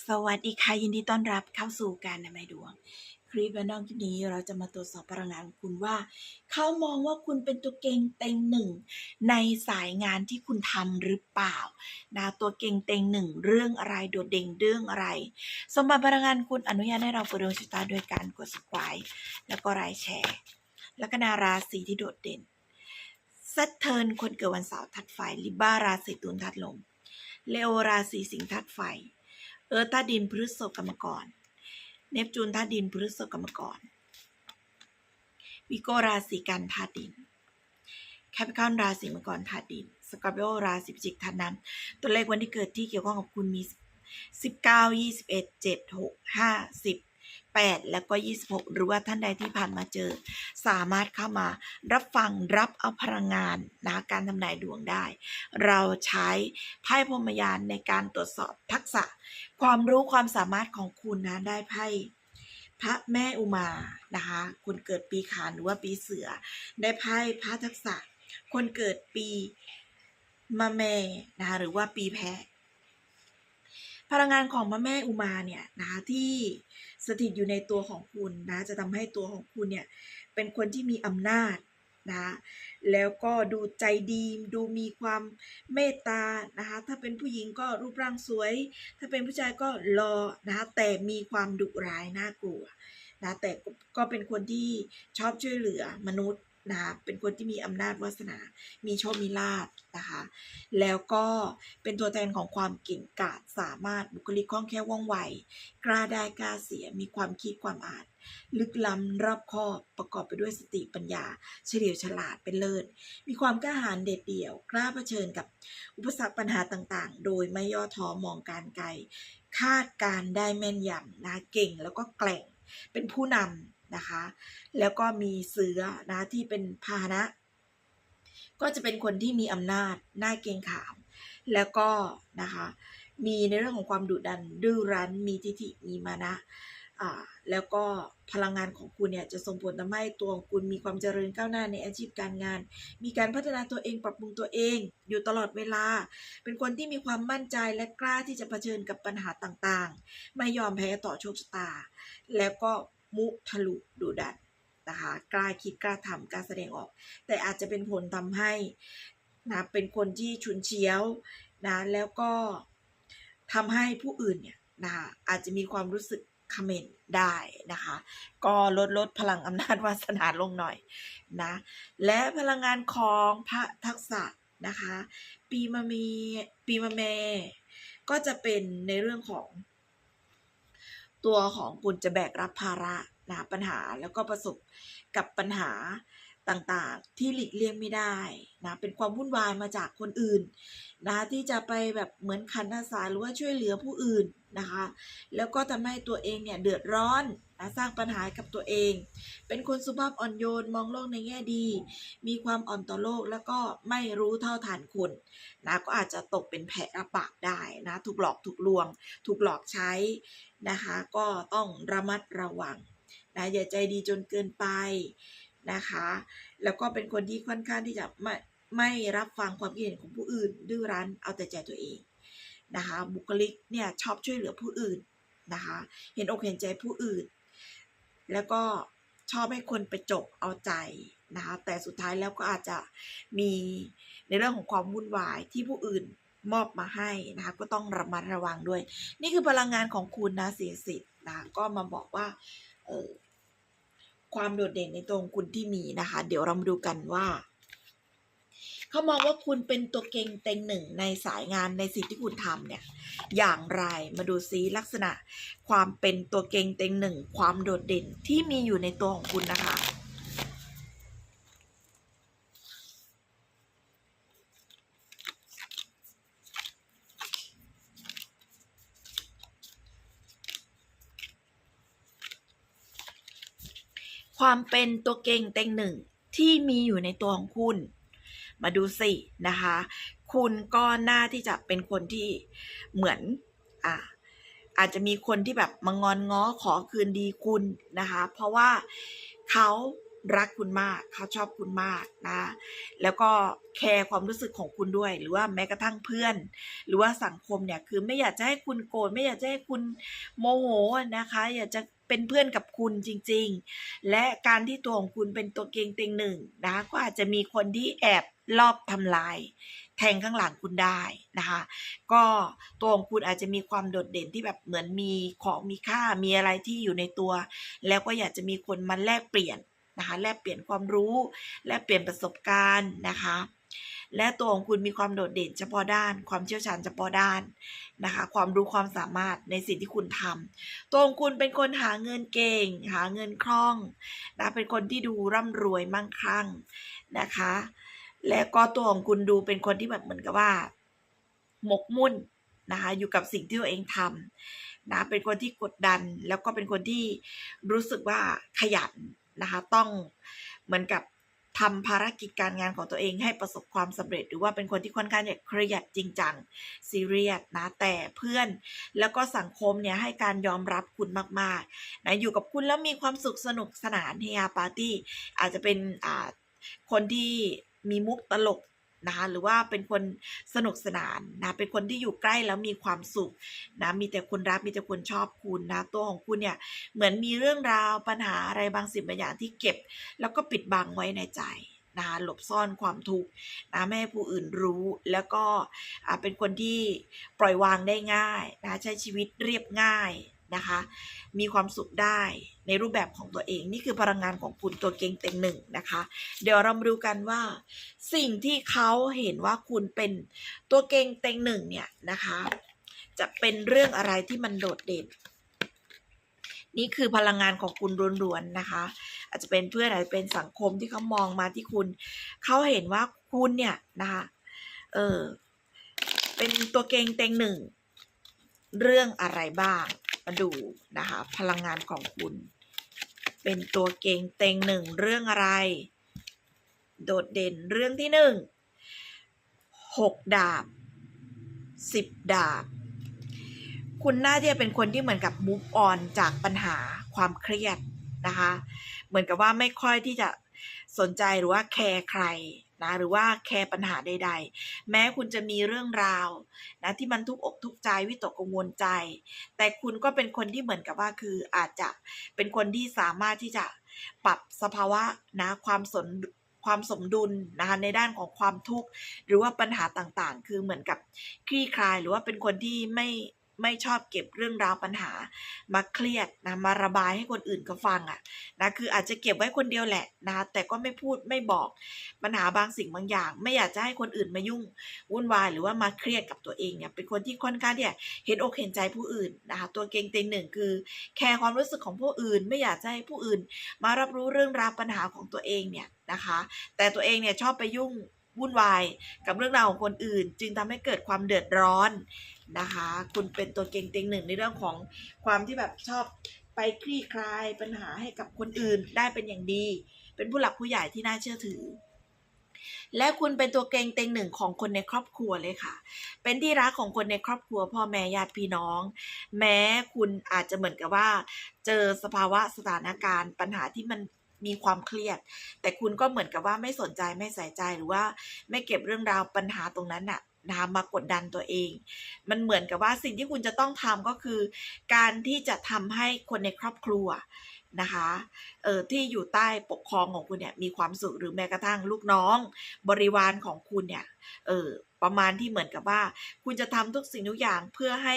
สวัสดีค่ะยินดีต้อนรับเข้าสู่การนำไมดวง คลิปและนอกคลิปนี้เราจะมาตรวจสอบพลังงานของคุณว่า เขามองว่าคุณเป็นตัวเก่งเต็งหนึ่งในสายงานที่คุณทำหรือเปล่านะตัวเก่งเต็งหนึ่งเรื่องอะไรโดดเด่นเรื่องอะไร สมบัติพลังงานคุณอนุญาตให้เราเปิดดวงชะตาโดยการกด subscribe แล้วก็ไลค์แชร์ แล้วก็นาราศีที่โดดเด่นซัตเทิร์นคนเกิดวันเสาร์ทัดไฟลิบ้าราศีตุลทัดลมเลโอราศีสิงห์ทัดไฟ เออร์ธาตุดินพฤษภกรรมกร เนปจูนธาตุดินพฤษภกรรมกร วิโกราศีกันธาตุดิน แคปิคอนราศีมังกรธาตุดิน สกอร์ปิโอราศีพิจิกธาตุน้ำตัวเลขวันที่เกิดที่เกี่ยวข้องกับคุณมี 19 21 7 6 5 10 8 แล้วก็ 26 หรือว่าท่านใดที่ผ่านมาเจอ สามารถเข้ามารับฟังรับเอาพลังงานนะการทำนายดวงได้ เราใช้ไพ่พรมยานในการตรวจสอบทักษะ ความรู้ความสามารถของคุณนะได้ไพ่พระแม่อุมานะคะคนเกิดปีขานหรือว่าปีเสือ ได้ไพ่พระทักษะ คนเกิดปีมะแม่นะคะหรือว่าปีแพะพลังงานของพระแม่อุมาเนี่ยนะคะที่ สถิตอยู่ในตัวของคุณนะจะทำให้ตัวของคุณเนี่ยเป็นคนที่มีอำนาจนะแล้วก็ดูใจดีดูมีความเมตตานะคะถ้าเป็นผู้หญิงก็รูปร่างสวย ถ้าเป็นผู้ชายก็รอนะคะแต่มีความดุร้ายน่ากลัวนะแต่ก็ก็เป็นคนที่ชอบช่วยเหลือมนุษย์ นะคะเป็นคนที่มีอำนาจวาสนา มีโชค มีลาภนะคะ แล้วก็เป็นตัวแทนของความเก่งกาจ สามารถบุคลิกคล่องแคล่วว่องไว กล้าได้กล้าเสีย มีความคิดความอ่าน ลึกล้ำรอบคอบประกอบไปด้วยสติปัญญา เฉลียวฉลาดเป็นเลิศ มีความกล้าหาญเด็ดเดี่ยว กล้าเผชิญกับอุปสรรคปัญหาต่างๆ โดยไม่ย่อท้อมองการไกล คาดการได้แม่นยำนะ เก่งแล้วก็แกร่ง เป็นผู้นำ นะคะ แล้วก็มีเสือนะที่เป็นพาหนะ ก็จะเป็นคนที่มีอำนาจหน่าเกงขาม แล้วก็นะคะมีในเรื่องของความดุดันดื้อรั้น มีทิฐิมีมานะอ่าแล้วก็พลังงานของคุณเนี่ยจะส่งผลทำให้ตัวของคุณมีความเจริญก้าวหน้าในอาชีพการงาน มีการพัฒนาตัวเองปรับปรุงตัวเอง อยู่ตลอดเวลา เป็นคนที่มีความมั่นใจและกล้าที่จะเผชิญกับปัญหาต่างๆ ไม่ยอมแพ้ต่อโชคชะตา แล้วก็ มุทะลุดุดันนะคะกล้าคิดกล้าทำกล้าแสดงออก แต่อาจจะเป็นผลทำให้นะเป็นคนที่ฉุนเฉียวนะแล้วก็ทำให้ผู้อื่นเนี่ยนะคะอาจจะมีความรู้สึกคอมเมนต์ได้นะคะ ก็ลดลดพลังอำนาจวาสนาลงหน่อยนะและพลังงานของพระทักษะนะคะ ปีมะเมีปีมะเมก็จะเป็นในเรื่องของ ตัวของคุณจะแบกรับภาระนะปัญหาแล้วก็ประสบกับปัญหา ต่างๆ ที่หลีกเลี่ยงไม่ได้นะเป็นความวุ่นวายมาจากคนอื่นนะที่จะไปแบบเหมือนคันอาสาหรือว่าช่วยเหลือผู้อื่นนะคะ แล้วก็ทำให้ตัวเองเนี่ยเดือดร้อนนะสร้างปัญหากับตัวเอง เป็นคนสุภาพอ่อนโยนมองโลกในแง่ดี มีความอ่อนต่อโลกแล้วก็ไม่รู้เท่าทันคนนะก็อาจจะตกเป็นแผลระบาปได้นะถูกหลอกถูกลวง ถูกหลอกใช้นะคะ ก็ต้องระมัดระวังนะอย่าใจดีจนเกินไป นะคะ แล้วก็เป็นคนที่ค่อนข้างที่จะไม่ไม่รับฟังความคิดเห็นของผู้อื่น ดื้อรั้นเอาแต่ใจตัวเองนะคะ บุคลิกเนี่ยชอบช่วยเหลือผู้อื่นนะคะ เห็นอกเห็นใจผู้อื่น แล้วก็ชอบให้คนไปจบเอาใจนะคะแต่สุดท้ายแล้วก็อาจจะมีในเรื่องของความวุ่นวายที่ผู้อื่นมอบมาให้นะคะก็ต้องระมัดระวังด้วย นี่คือพลังงานของคุณนะเสียสิทธิ์นะก็มาบอกว่าเออ ความโดดเด่นในตัวของคุณที่มีนะคะ เดี๋ยวเรามาดูกันว่าเขามองว่าคุณเป็นตัวเก่งเต็งหนึ่งในสายงานในสิ่งที่คุณทำเนี่ย อย่างไรมาดูซิลักษณะ ความเป็นตัวเก่งเต็งหนึ่ง ความโดดเด่นที่มีอยู่ในตัวของคุณนะคะ ความเป็นตัวเก่งเต็งหนึ่งที่มีอยู่ในตัวของคุณ มาดูสินะคะ คุณก็น่าที่จะเป็นคนที่เหมือนอ่าอาจจะมีคนที่แบบมางอนง้อขอคืนดีคุณนะคะ เพราะว่าเขารักคุณมาก เขาชอบคุณมากนะ แล้วก็แคร์ความรู้สึกของคุณด้วย หรือว่าแม้กระทั่งเพื่อน หรือว่าสังคมเนี่ย คือไม่อยากจะให้คุณโกรธ ไม่อยากจะให้คุณโมโหนะคะ อยากจะ เป็นเพื่อนกับคุณจริง ๆ และการที่ตัวของคุณเป็นตัวเกงเต็งหนึ่งนะก็อาจจะมีคนที่แอบลอบทำลาย แทงข้างหลังคุณได้นะคะ ก็ตัวของคุณอาจจะมีความโดดเด่นที่แบบเหมือนมีของมีค่ามีอะไรที่อยู่ในตัว แล้วก็อยากจะมีคนมาแลกเปลี่ยนนะคะแลกเปลี่ยนความรู้ แลกเปลี่ยนประสบการณ์นะคะ และตัวของคุณมีความโดดเด่นเฉพาะด้าน ความเชี่ยวชาญเฉพาะด้านนะคะ ความรู้ความสามารถในสิ่งที่คุณทำตัวของคุณเป็นคนหาเงินเก่ง หาเงินคล่องนะเป็นคนที่ดูร่ำรวยมั่งคั่งนะคะ และก็ตัวของคุณดูเป็นคนที่แบบเหมือนกับว่า หมกมุ่นนะคะอยู่กับสิ่งที่ตัวเองทำนะเป็นคนที่กดดันแล้วก็เป็นคนที่รู้สึกว่าขยันนะคะ ต้องเหมือนกับ ทำภารกิจการงานของตัวเองให้ประสบความสำเร็จ หรือว่าเป็นคนที่ค่อนข้างจะเครียดจริงจังซีเรียสนะแต่เพื่อน แล้วก็สังคมเนี่ยให้การยอมรับคุณมากๆนะอยู่กับคุณแล้วมีความสุขสนุกสนานเฮียปาร์ตี้อาจจะเป็นอ่าคนที่มีมุกตลก นะคะหรือว่าเป็นคนสนุกสนานนะเป็นคนที่อยู่ใกล้แล้วมีความสุขนะมีแต่คนรักมีแต่คนชอบคุณนะตัวของคุณเนี่ยเหมือนมีเรื่องราวปัญหาอะไรบางสิ่งบางอย่างที่เก็บ แล้วก็ปิดบังไว้ในใจนะหลบซ่อนความทุกข์นะไม่ให้ผู้อื่นรู้แล้วก็เป็นคนที่ปล่อยวางได้ง่ายนะใช้ชีวิตเรียบง่าย นะคะ มีความสุขได้ในรูปแบบของตัวเอง นี่คือพลังงานของคุณตัวเก่งเต็งหนึ่งนะคะ เดี๋ยวเรามาดูกันว่า สิ่งที่เขาเห็นว่าคุณเป็นตัวเก่งเต็งหนึ่งเนี่ยนะคะ จะเป็นเรื่องอะไรที่มันโดดเด่น นี่คือพลังงานของคุณล้วนๆนะคะ อาจจะเป็นเพื่อนอาจจะเป็นสังคมที่เขามองมาที่คุณเขาเห็นว่าคุณเนี่ยนะคะ เออเป็นตัวเก่งเต็งหนึ่ง เรื่องอะไรบ้าง มาดูนะคะ พลังงานของคุณ เป็นตัวเก่งเต็งหนึ่งเรื่องอะไร โดดเด่นเรื่องที่หนึ่งหกดาบสิบดาบ คุณน่าจะเป็นคนที่เหมือนกับ move on จากปัญหาความเครียดนะคะ เหมือนกับว่าไม่ค่อยที่จะสนใจหรือว่าแคร์ใคร นะหรือว่าแคร์ปัญหาใด ๆ แม้คุณจะมีเรื่องราวนะที่มันทุกอกทุกใจวิตกกังวลใจ แต่คุณก็เป็นคนที่เหมือนกับว่าคืออาจจะเป็นคนที่สามารถที่จะปรับสภาวะนะความสนความสมดุลนะคะในด้านของความทุกข์หรือว่าปัญหาต่างๆ คือเหมือนกับคลี่คลาย หรือว่าเป็นคนที่ไม่ ไม่ชอบเก็บเรื่องราวปัญหา มาเครียดนะมาระบายให้คนอื่นเขาฟังอะ่ะนะคืออาจจะเก็บไว้คนเดียวแหละนะแต่ก็ไม่พูดไม่บอกปัญหาบางสิ่งบางอย่าง ไม่อยากจะให้คนอื่นมายุ่งวุ่นวายหรือว่ามาเครียดกับตัวเองเนี่ยเป็นคนที่ค่อนข้างเนี่ยเห็นอกเห็นใจผู้อื่นนะคะตัวเก่งเต็งหนึ่งคือ แคร์ความรู้สึกของผู้อื่น ไม่อยากจะให้ผู้อื่น มารับรู้เรื่องราวปัญหาของตัวเองเนี่ยนะคะแต่ตัวเองเนี่ยชอบไปยุ่งวุ่นวายกับเรื่องราวของคนอื่น จึงทำให้เกิดความเดือดร้อน นะคะ คุณเป็นตัวเก่งเต็งหนึ่งในเรื่องของความที่แบบชอบไปคลี่คลายปัญหาให้กับคนอื่นได้เป็นอย่างดี เป็นผู้หลักผู้ใหญ่ที่น่าเชื่อถือ และคุณเป็นตัวเก่งเต็งหนึ่งของคนในครอบครัวเลยค่ะ เป็นที่รักของคนในครอบครัวพ่อแม่ญาติพี่น้อง แม้คุณอาจจะเหมือนกับว่า เจอสภาวะสถานการณ์ปัญหาที่มันมีความเครียด แต่คุณก็เหมือนกับว่าไม่สนใจไม่ใส่ใจหรือว่า ไม่เก็บเรื่องราวปัญหาตรงนั้นน่ะ นะคะมากดดันตัวเอง มันเหมือนกับว่าสิ่งที่คุณจะต้องทำก็คือ การที่จะทำให้คนในครอบครัวนะคะเออที่อยู่ใต้ปกครองของคุณเนี่ยมีความสุขหรือแม้กระทั่งลูกน้อง บริวารของคุณเนี่ยเออประมาณที่เหมือนกับว่า คุณจะทำทุกสิ่งทุกอย่างเพื่อให้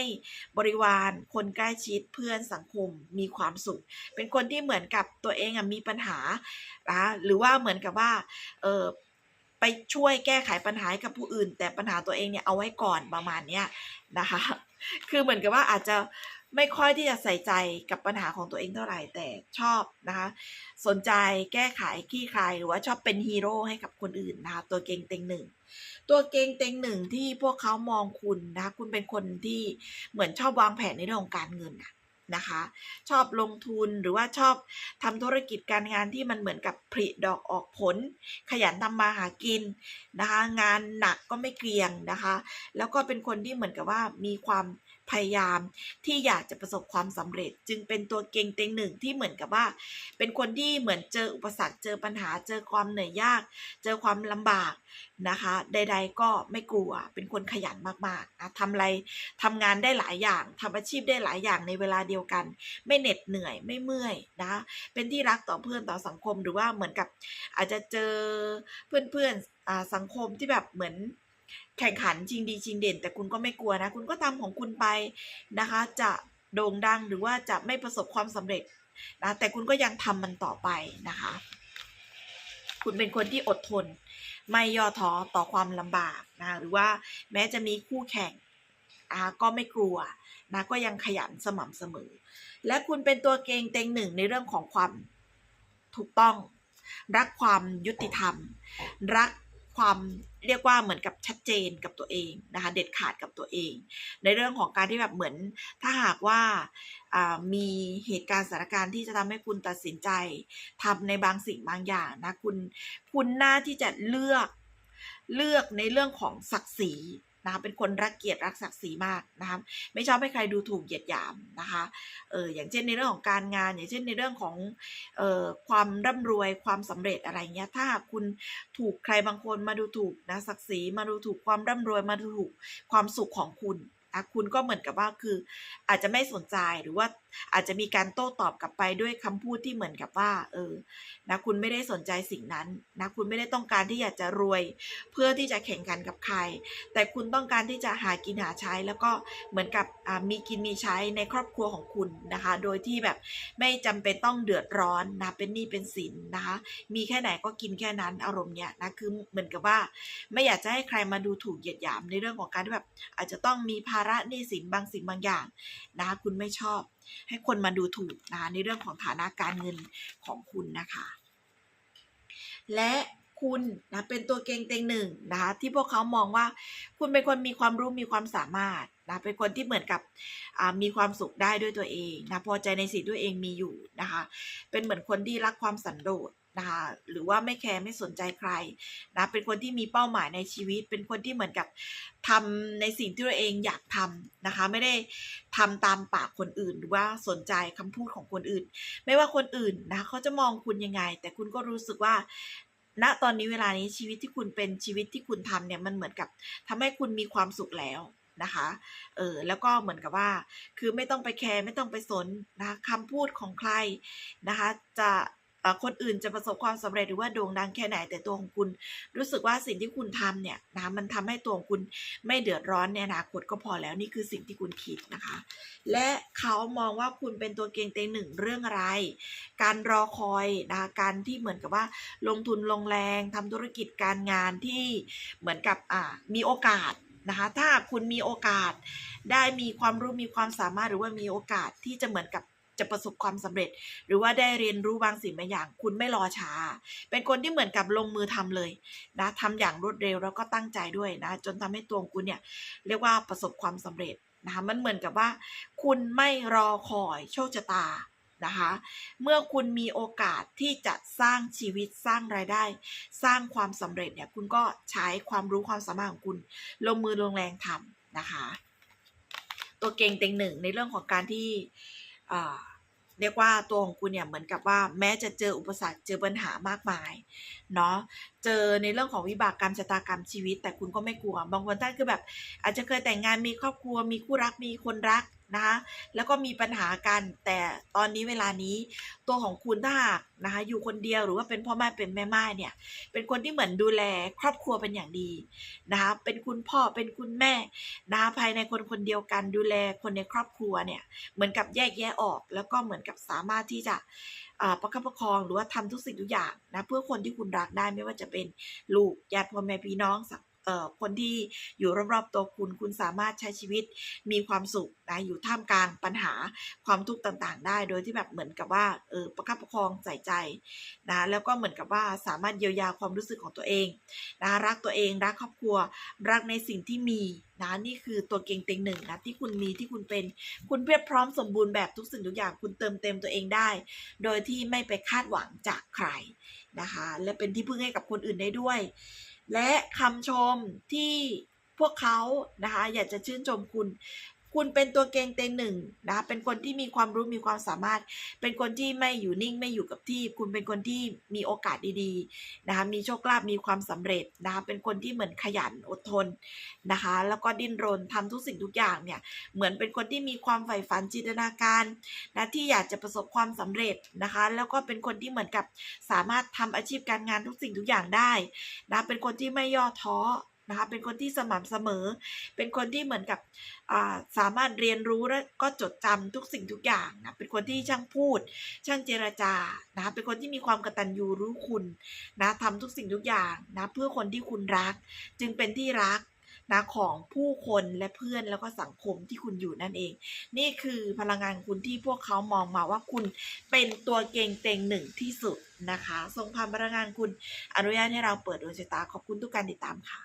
บริวารคนใกล้ชิดเพื่อนสังคมมีความสุข เป็นคนที่เหมือนกับตัวเองอะมีปัญหานะหรือว่าเหมือนกับว่าเออ ไปช่วยแก้ไขปัญหาให้กับผู้อื่น แต่ปัญหาตัวเองเนี่ยเอาไว้ก่อนประมาณเนี้ยนะคะ คือเหมือนกับว่าอาจจะไม่ค่อยที่จะใส่ใจกับปัญหาของตัวเองเท่าไหร่แต่ชอบนะคะ สนใจแก้ไขขี้คลายหรือว่าชอบเป็นฮีโร่ให้กับคนอื่นนะคะตัวเก่งเต็งหนึ่งตัวเก่งเต็งหนึ่งที่พวกเขามองคุณนะคะคุณเป็นคนที่เหมือนชอบวางแผนในเรื่องของการเงินนะ นะคะ ชอบลงทุนหรือว่าชอบทำธุรกิจการงานที่มันเหมือนกับผลิดอกออกผล ขยันทำมาหากินนะคะ งานหนักก็ไม่เกรียงนะคะ แล้วก็เป็นคนที่เหมือนกับว่ามีความ พยายามที่อยากจะประสบความสำเร็จ จึงเป็นตัวเก่งเต็งหนึ่งที่เหมือนกับว่า เป็นคนที่เหมือนเจออุปสรรคเจอปัญหาเจอความเหนื่อยยาก เจอความลำบากนะคะ ใด ๆ ก็ไม่กลัวเป็นคนขยันมากๆนะทำอะไรทำงานได้หลายอย่างทำอาชีพได้หลายอย่างในเวลาเดียวกัน ไม่เหน็ดเหนื่อยไม่เมื่อยนะเป็นที่รักต่อเพื่อนต่อสังคมหรือว่าเหมือนกับอาจจะเจอเพื่อนๆอ่าสังคมที่แบบเหมือน แข่งขันจริงดีจริงเด่น แต่คุณก็ไม่กลัวนะ คุณก็ทำของคุณไปนะคะ จะโด่งดังหรือว่าจะไม่ประสบความสำเร็จนะแต่คุณก็ยังทำมันต่อไปนะคะ คุณเป็นคนที่อดทน ไม่ย่อท้อต่อความลำบากนะหรือว่าแม้จะมีคู่แข่งนะคะก็ไม่กลัวนะก็ยังขยันสม่ำเสมอ และคุณเป็นตัวเกงเต็งหนึ่งในเรื่องของความถูกต้อง รักความยุติธรรม รักความ เรียกว่าเหมือนกับชัดเจนกับตัวเองนะคะเด็ดขาดกับตัวเอง ในเรื่องของการที่แบบเหมือนถ้าหากว่ามีเหตุการณ์สถานการณ์ที่จะทำให้คุณตัดสินใจทำในบางสิ่งบางอย่างนะคุณคุณน่าที่จะเลือกเลือกในเรื่องของศักดิ์ศรี นะคะเป็นคนรักเกียรติรักศักดิ์ศรีมากนะคะไม่ชอบให้ใครดูถูกเหยียดหยามนะคะเอออย่างเช่นในเรื่องของการงาน อย่างเช่นในเรื่องของเอ่อความร่ำรวยความสำเร็จอะไรเงี้ยถ้าหากคุณถูกใครบางคนมาดูถูกนะศักดิ์ศรีมาดูถูกความร่ำรวยมาดูถูกความสุขของคุณนะคุณก็เหมือนกับว่าคืออาจจะไม่สนใจหรือว่า อาจจะมีการโต้ตอบกลับไปด้วยคำพูดที่เหมือนกับว่า เออ นะคุณไม่ได้สนใจสิ่งนั้น นะคุณไม่ได้ต้องการที่อยากจะรวย เพื่อที่จะแข่งขันกับใคร แต่คุณต้องการที่จะหากินหาใช้ แล้วก็เหมือนกับมีกินมีใช้ในครอบครัวของคุณนะคะ โดยที่แบบไม่จำเป็นต้องเดือดร้อนนะเป็นหนี้เป็นสินนะคะ มีแค่ไหนก็กินแค่นั้นอารมณ์เนี้ยนะคือเหมือนกับว่า ไม่อยากจะให้ใครมาดูถูกเหยียดหยามในเรื่องของการที่แบบอาจจะต้องมีภาระหนี้สินบางสิ่งบางอย่าง นะคุณไม่ชอบ ให้คนมาดูถูกนะคะในเรื่องของฐานะการเงินของคุณนะคะ และคุณนะเป็นตัวเก่งเต็งหนึ่งนะคะที่พวกเขามองว่าคุณเป็นคนมีความรู้มีความสามารถนะเป็นคนที่เหมือนกับมีความสุขได้ด้วยตัวเองนะพอใจในสิ่งที่ตัวเองมีอยู่นะคะ เป็นเหมือนคนที่รักความสันโดษ นะคะหรือว่าไม่แคร์ไม่สนใจใครนะเป็นคนที่มีเป้าหมายในชีวิต เป็นคนที่เหมือนกับทำในสิ่งที่ตัวเองอยากทำนะคะ ไม่ได้ทำตามปากคนอื่นหรือว่าสนใจคำพูดของคนอื่น ไม่ว่าคนอื่นนะเขาจะมองคุณยังไง แต่คุณก็รู้สึกว่าณตอนนี้เวลานี้ชีวิตที่คุณเป็นชีวิตที่คุณทำเนี่ยมันเหมือนกับทำให้คุณมีความสุขแล้วนะคะ เออ แล้วก็เหมือนกับว่า คือไม่ต้องไปแคร์ไม่ต้องไปสนนะคะคำพูดของใครนะคะ จะ คนอื่นจะประสบความสำเร็จหรือว่าโด่งดังแค่ไหนแต่ตัวของคุณ รู้สึกว่าสิ่งที่คุณทำเนี่ยนะมันทำให้ตัวของคุณไม่เดือดร้อนในอนาคตก็พอแล้วนี่คือสิ่งที่คุณคิดนะคะ และเขามองว่าคุณเป็นตัวเก่งเต็งหนึ่งเรื่องอะไร การรอคอยนะคะการที่เหมือนกับว่าลงทุนลงแรงทำธุรกิจการงานที่เหมือนกับอ่ามีโอกาสนะคะถ้าคุณมีโอกาสได้มีความรู้มีความสามารถหรือว่ามีโอกาสที่จะเหมือนกับ จะประสบความสำเร็จ หรือว่าได้เรียนรู้บางสิ่งบางอย่าง คุณไม่รอช้า เป็นคนที่เหมือนกับลงมือทำเลยนะทำอย่างรวดเร็วแล้วก็ตั้งใจด้วยนะ จนทำให้ตัวคุณเนี่ยเรียกว่าประสบความสำเร็จนะคะมันเหมือนกับว่า คุณไม่รอคอยโชคชะตานะคะเมื่อคุณมีโอกาสที่จะสร้างชีวิตสร้างรายได้ สร้างความสำเร็จเนี่ยคุณก็ใช้ความรู้ความสามารถของคุณลงมือลงแรงทำนะคะ ตัวเก่งเต็งหนึ่งในเรื่องของการที่ เรียกว่าตัวของคุณเนี่ยเหมือนกับว่าแม้จะเจออุปสรรคเจอปัญหามากมายเนาะ เจอในเรื่องของวิบากกรรมชะตากรรมชีวิต แต่คุณก็ไม่กลัว บางคนท่านคือแบบ อาจจะเคยแต่งงานมีครอบครัว มีคู่รักมีคนรักนะคะแล้วก็มีปัญหากัน แต่ตอนนี้เวลานี้ตัวของคุณถ้าหากนะคะอยู่คนเดียวหรือว่าเป็นพ่อแม่เป็นแม่ไม้เนี่ย เป็นคนที่เหมือนดูแลครอบครัวเป็นอย่างดีนะคะเป็นคุณพ่อเป็นคุณแม่นะคะภายในคนคนเดียวกันดูแลคนในครอบครัวเนี่ยเหมือนกับแยกแยะออก แล้วก็เหมือนกับสามารถที่จะ ประคับประคองหรือว่าทำทุกสิ่งทุกอย่างนะเพื่อคนที่คุณรักได้ไม่ว่าจะเป็นลูกญาติพ่อแม่พี่น้องสัง คนที่อยู่รอบๆตัวคุณคุณสามารถใช้ชีวิตมีความสุขนะอยู่ท่ามกลางปัญหาความทุกข์ต่างๆ ได้ โดยที่แบบเหมือนกับว่าเออประคับประคองใส่ใจนะแล้วก็เหมือนกับว่าสามารถเยียวยาความรู้สึกของตัวเองนะรักตัวเองรักครอบครัว รักในสิ่งที่มีนะนี่คือตัวเก่งเต็งหนึ่งนะที่คุณมีที่คุณเป็น คุณเพียบพร้อมสมบูรณ์แบบทุกสิ่งทุกอย่างคุณเติมเต็มตัวเองได้ โดยที่ไม่ไปคาดหวังจากใครนะคะ และเป็นที่พึ่งให้กับคนอื่นได้ด้วย และคำชมที่พวกเขานะคะอยากจะชื่นชมคุณ คุณเป็นตัวเก่งเต็งหนึ่งนะคะเป็นคนที่มีความรู้มีความสามารถ เป็นคนที่ไม่อยู่นิ่งไม่อยู่กับที่ คุณเป็นคนที่มีโอกาสดีๆนะคะมีโชคลาภมีความสำเร็จนะคะเป็นคนที่เหมือนขยันอดทนนะคะ แล้วก็ดิ้นรนทำทุกสิ่งทุกอย่างเนี่ยเหมือนเป็นคนที่มีความใฝ่ฝันจินตนาการนะที่อยากจะประสบความสำเร็จนะคะ แล้วก็เป็นคนที่เหมือนกับสามารถทำอาชีพการงานทุกสิ่งทุกอย่างได้นะเป็นคนที่ไม่ย่อท้อ นะคะเป็นคนที่สม่ำเสมอ เป็นคนที่เหมือนกับาสามารถเรียนรู้และก็จดจำทุกสิ่งทุกอย่างนะเป็นคนที่ช่างพูด ช่างเจรจานะคะเป็นคนที่มีความกตัญญูรู้คุณนะทำทุกสิ่งทุกอย่างนะเพื่อคนที่คุณรัก จึงเป็นที่รักนะของผู้คนและเพื่อนแล้วก็สังคมที่คุณอยู่นั่นเอง นี่คือพลังงานคุณที่พวกเขามองมาว่าคุณเป็นตัวเก่งเต็งหนึ่งที่สุดนะคะทรงพลังพลังงานคุณอนุญาตให้เราเปิดดวงชะตาขอบคุณทุกการติดตามค่ะ